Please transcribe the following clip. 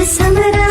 insanlara